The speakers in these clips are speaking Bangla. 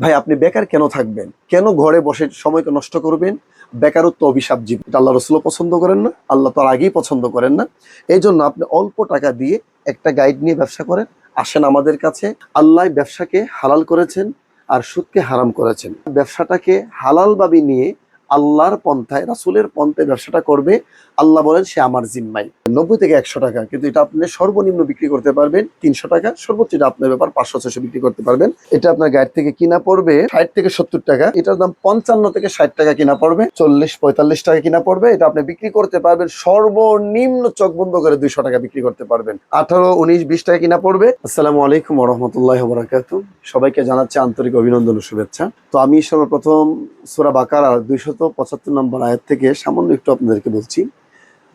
ভাই, আপনি বেকার কেন থাকবেন? কেন ঘরে বসে সময়কে নষ্ট করবেন? বেকারত্ব অভিশাপ জীব এটা আল্লাহ রসুলও পছন্দ করেন না, আল্লাহ তার আগেই পছন্দ করেন না। এই জন্য আপনি অল্প টাকা দিয়ে একটা গাইড নিয়ে ব্যবসা করেন, আসেন আমাদের কাছে। আল্লাহ ব্যবসাকে হালাল করেছেন আর সুদকে হারাম করেছেন। ব্যবসাটাকে হালালভাবে নিয়ে আল্লাহর পন্থায়, রাসুলের পন্থায় ব্যবসাটা করবে। আল্লাহ বলেন, সে আমার জিম্মাই। নব্বই থেকে একশো টাকা, কিন্তু এটা আপনি সর্বনিম্ন বিক্রি করতে পারবেন। তিনশো টাকা, সর্বোচ্চ এটা আপনার ব্যাপার পাঁচশো ছশো বিক্রি করতে পারবেন। এটা আপনার গাড়ি থেকে কিনা পড়বে ষাট থেকে সত্তর টাকা। এটার দাম পঞ্চান্ন থেকে ষাট টাকা কিনা পড়বে। চল্লিশ, পঁয়তাল্লিশ টাকা কিনা পড়বে। এটা আপনি বিক্রি করতে পারবেন। সর্বনিম্ন চোখ বন্ধ করে দুইশো টাকা বিক্রি করতে পারবেন। আঠারো, উনিশ, বিশ টাকা কিনা পড়বে। আসসালামু আলাইকুম রহমতুল্লাহ বরাকাতু সবাইকে জানাচ্ছি আন্তরিক অভিনন্দন ও শুভেচ্ছা। তো আমি সর্বপ্রথম সুরা বাকারা দুইশত পঁচাত্তর নম্বর আয়াত থেকে সামান্য একটু আপনাদেরকে বলছি।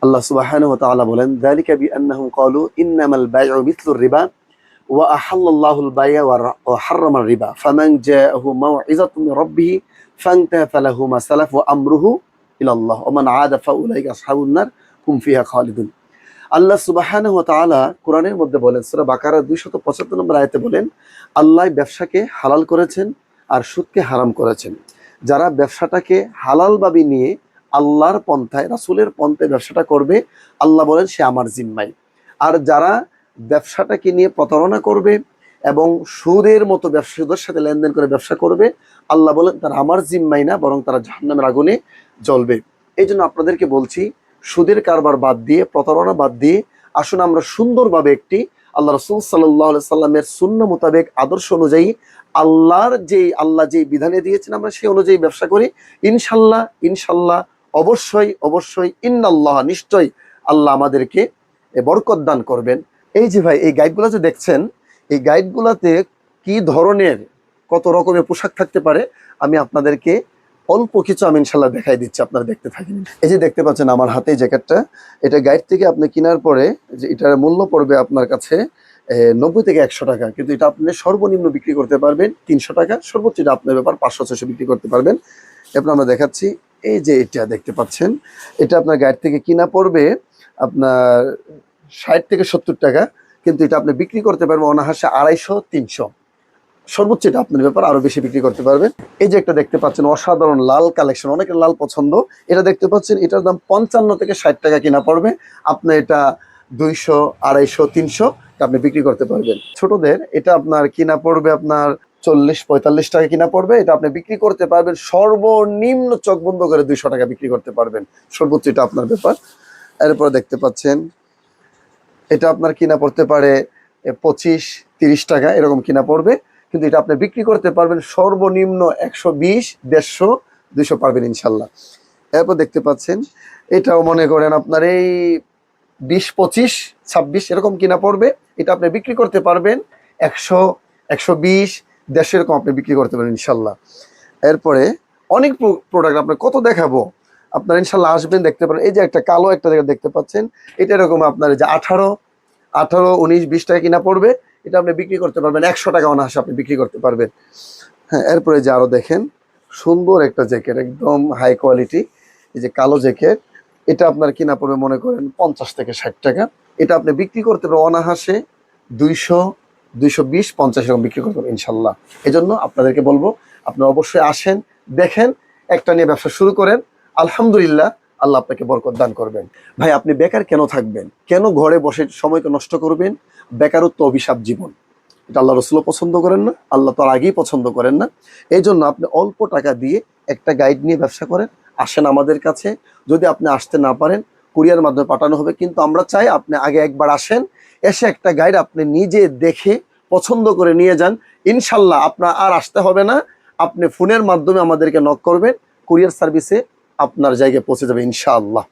আল্লাহ সুবহানাহু ওয়া তাআলা বলেন, যালিকা বিআন্নাহুম ক্বালু ইন্নামাল বাইউ মিথলুর রিবা বাই'a ওয়া হাররামা রিবা। ফামান জাআহু ফালাহু মা সালাফ আমরুহু ইলাল্লাহ ওয়া মান আদা ফাউলাইকা হুম ফিহা খালিদুন। আল্লাহ সুবহানাহু ওয়া তাআলা কোরআনের মধ্যে বলেন, সূরা বাকারা 275 নম্বর আয়াতে বলেন, আল্লাহ ব্যবসাকে হালাল করেছেন আর সুদকে হারাম করেছেন। যারা ব্যবসাটাকে হালাল হালালভাবে নিয়ে আল্লাহর পন্থায়, রাসুলের পন্থায় ব্যবসাটা করবে, আল্লাহ বলেন, সে আমার জিম্মাই আর যারা ব্যবসাটাকে নিয়ে প্রতারণা করবে এবং সুদের মতো ব্যবসায়ীদের সাথে লেনদেন করে ব্যবসা করবে, আল্লাহ বলেন, তারা আমার জিম্মাই না, বরং তারা জাহান্নামের আগুনে জ্বলবে। এই জন্য আপনাদেরকে বলছি, সুদের কারবার বাদ দিয়ে, প্রতারণা বাদ দিয়ে, আসুন আমরা সুন্দরভাবে একটি, আল্লাহ রসুল সাল্লাহ সাল্লামের শূন্য মোতাবেক আদর্শ অনুযায়ী আল্লাহর যেই, আল্লাহ যেই বিধানে দিয়েছেন আমরা সেই অনুযায়ী ব্যবসা করি। ইনশাল্লাহ ইনশাল্লাহ, অবশ্যই অবশ্যই, ইন্নাল্লাহ, নিশ্চয়ই আল্লাহ আমাদেরকে বরকত দান করবেন। এই যে ভাই, এই গাইডগুলো যে দেখছেন, এই গাইডগুলোতে কি ধরনের, কত রকমের পোশাক থাকতে পারে, আমি আপনাদেরকে অল্প কিছু আমি ইনশাল্লাহ দেখাই দিচ্ছি, আপনারা দেখতে থাকেন। এই যে দেখতে পাচ্ছেন আমার হাতে জ্যাকেটটা, এটা গাইড থেকে আপনি কেনার পরে যে এটার মূল্য পড়বে আপনার কাছে নব্বই থেকে একশো টাকা। কিন্তু এটা আপনি সর্বনিম্ন বিক্রি করতে পারবেন তিনশো টাকা, সর্বোচ্চ এটা আপনার ব্যাপার পাঁচশো ছশো বিক্রি করতে পারবেন। এরপর আমরা দেখাচ্ছি, এই যে এটা দেখতে পাচ্ছেন, এটা আপনার গাইড থেকে কিনা পড়বে আপনার ষাট থেকে সত্তর টাকা, কিন্তু এটা আপনি বিক্রি করতে পারবেন অনাহাসে আড়াইশো, তিনশো। সর্বোচ্চ এটা আপনার ব্যাপার আরও বেশি বিক্রি করতে পারবেন। এই যে একটা দেখতে পাচ্ছেন, অসাধারণ লাল কালেকশন, অনেকের লাল পছন্দ। এটা দেখতে পাচ্ছেন, এটার দাম পঞ্চান্ন থেকে ষাট টাকা কিনা পড়বে। আপনি এটা দুইশো, আড়াইশো, তিনশো আপনি বিক্রি করতে পারবেন। ছোটদের এটা আপনার কিনা পড়বে আপনার চল্লিশ, পঁয়তাল্লিশ টাকা কিনা পড়বে। এটা আপনি বিক্রি করতে পারবেন, সর্বনিম্ন চোখ বন্ধ করে দুইশো টাকা বিক্রি করতে পারবেন। সর্বোচ্চ এটা আপনার ব্যাপার। এরপর দেখতে পাচ্ছেন, এটা আপনার কিনা পড়তে পারে পঁচিশ, তিরিশ টাকা এরকম কিনা পড়বে। কিন্তু এটা আপনি বিক্রি করতে পারবেন সর্বনিম্ন একশো বিশ, দেড়শো, দুইশো পারবেন ইনশাল্লাহ। এরপর দেখতে পাচ্ছেন, এটাও মনে করেন আপনার এই বিশ, পঁচিশ, ছাব্বিশ এরকম কিনা পড়বে, এটা আপনি বিক্রি করতে পারবেন একশো একশো বিশ, দেড়শো এরকম আপনি বিক্রি করতে পারবেন ইনশাল্লাহ। এরপরে অনেক প্রোডাক্ট আপনার কত দেখাবো, আপনার ইনশাল্লাহ আসবেন, দেখতে পারেন। এই যে একটা কালো একটা জায়গা দেখতে পাচ্ছেন, এটা এরকম আপনার যে আঠারো আঠারো, উনিশ, বিশ টাকা কিনা পড়বে এটা আপনি বিক্রি করতে পারবেন। একশো টাকা অনাহাসে আপনি বিক্রি করতে পারবেন। হ্যাঁ এরপরে যে আরও দেখেন, সুন্দর একটা জ্যাকেট, একদম হাই কোয়ালিটি এই যে কালো জ্যাকেট। এটা আপনার কিনা পড়বে মনে করেন পঞ্চাশ থেকে ষাট টাকা। এটা আপনি বিক্রি করতে পারবেন অনাহাসে দুইশো দুইশো বিশ, পঞ্চাশ এরকম বিক্রি করতে পারবেন ইনশাল্লাহ। এই জন্য আপনাদেরকে বলব, আপনারা অবশ্যই আসেন, দেখেন, একটা নিয়ে ব্যবসা শুরু করেন। আলহামদুলিল্লাহ আল্লাহ আপনাকে বরকত দান করবেন। ভাই, আপনি বেকার কেন থাকবেন? কেন ঘরে বসে সময়কে নষ্ট করবেন? বেকারত্ব, অভিশাপ, জীবন। এটা আল্লাহ রসুলও পছন্দ করেন না, আল্লাহ তার আগেই পছন্দ করেন না। এই জন্য আপনি অল্প টাকা দিয়ে একটা গাইড নিয়ে ব্যবসা করেন, আসেন আমাদের কাছে। যদি আপনি আসতে না পারেন, কুরিয়ার মাধ্যমে পাঠানো হবে, কিন্তু আমরা চাই আপনি আগে একবার আসেন, এসে একটা গাইড আপনি নিজে দেখে, পছন্দ করে নিয়ে যান। ইনশাল্লাহ আপনার আর আসতে হবে না। আপনি ফোনের মাধ্যমে আমাদেরকে নক করবেন, কুরিয়ার সার্ভিসে আপনার জায়গায় পৌঁছে যাবে ইনশাআল্লাহ।